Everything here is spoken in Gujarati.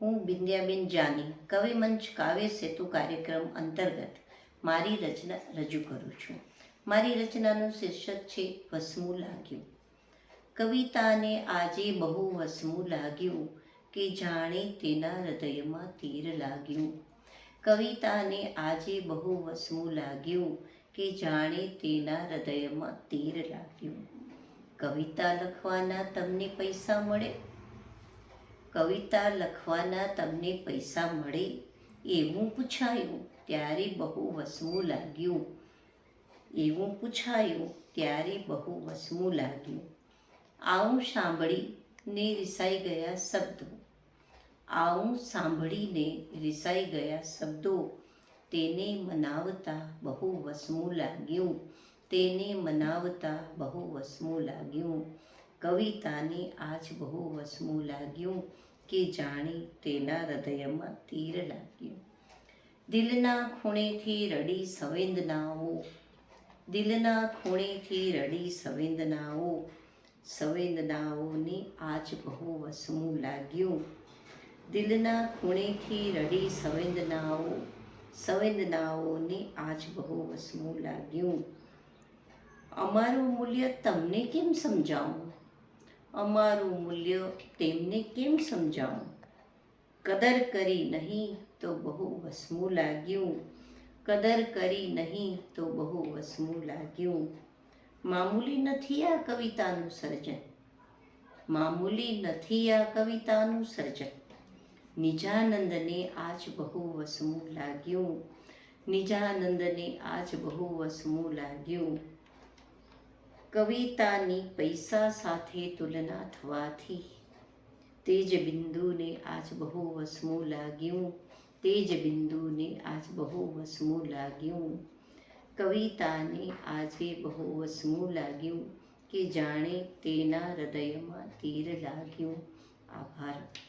હું બિંદ્યાબેન જાની કવિમંચ કાવ્ય સેતુ કાર્યક્રમ અંતર્ગત મારી રચના રજૂ કરું છું. મારી રચનાનું શીર્ષક છે, વસમું લાગ્યું. કવિતાને આજે બહુ વસમું લાગ્યું કે જાણે તેના હૃદયમાં તીર લાગ્યું. કવિતાને આજે બહુ વસમું લાગ્યું કે જાણે તેના હૃદયમાં તીર લાગ્યું. કવિતા લખવાના તમને પૈસા મળે? કવિતા લખવાના તમને પૈસા મળે એવું પૂછાયું. ત્યારે બહુ વસમું લાગ્યું. એવું પૂછાયું ત્યારે બહુ વસમું લાગ્યું. આવું સાંભળીને રિસાઈ ગયા શબ્દો. આવું સાંભળીને રિસાઈ ગયા શબ્દો. તેને મનાવતા બહુ વસમું લાગ્યું. તેને મનાવતા બહુ વસમું લાગ્યું. કવિતાને આજ બહુ વસમું લાગ્યું કે જાણે તેના હૃદયમાં તીર લાગ્યું. દિલના ખૂણેથી રડી સંવેદનાઓ, દિલના ખૂણેથી રડી સંવેદનાઓ, સંવેદનાઓને આજ બહુ વસમું લાગ્યું. દિલના ખૂણેથી રડી સંવેદનાઓ, સંવેદનાઓને આજ બહુ વસમું લાગ્યું. અમારું મૂલ્ય તમને કેમ સમજાવું? અમારું મૂલ્ય તેમને કેમ સમજાવું? કદર કરી નહીં તો બહુ વસમું લાગ્યું. કદર કરી નહીં તો બહુ વસમું લાગ્યું. મામૂલી નથી આ કવિતાનું સર્જન. મામૂલી નથી આ કવિતાનું સર્જન. નિજાનંદને આજ બહુ વસમું લાગ્યું. નિજાનંદને આજ બહુ વસમું લાગ્યું. કવિતાની પૈસા સાથે તુલના થવાથી તેજ બિંદુને આજ બહુ વસમું લાગ્યું. તેજ બિંદુને આજ બહુ વસમું લાગ્યું. કવિતાને આજે બહુ વસમું લાગ્યું કે જાણે તેના હૃદયમાં તીર લાગ્યું. આભાર.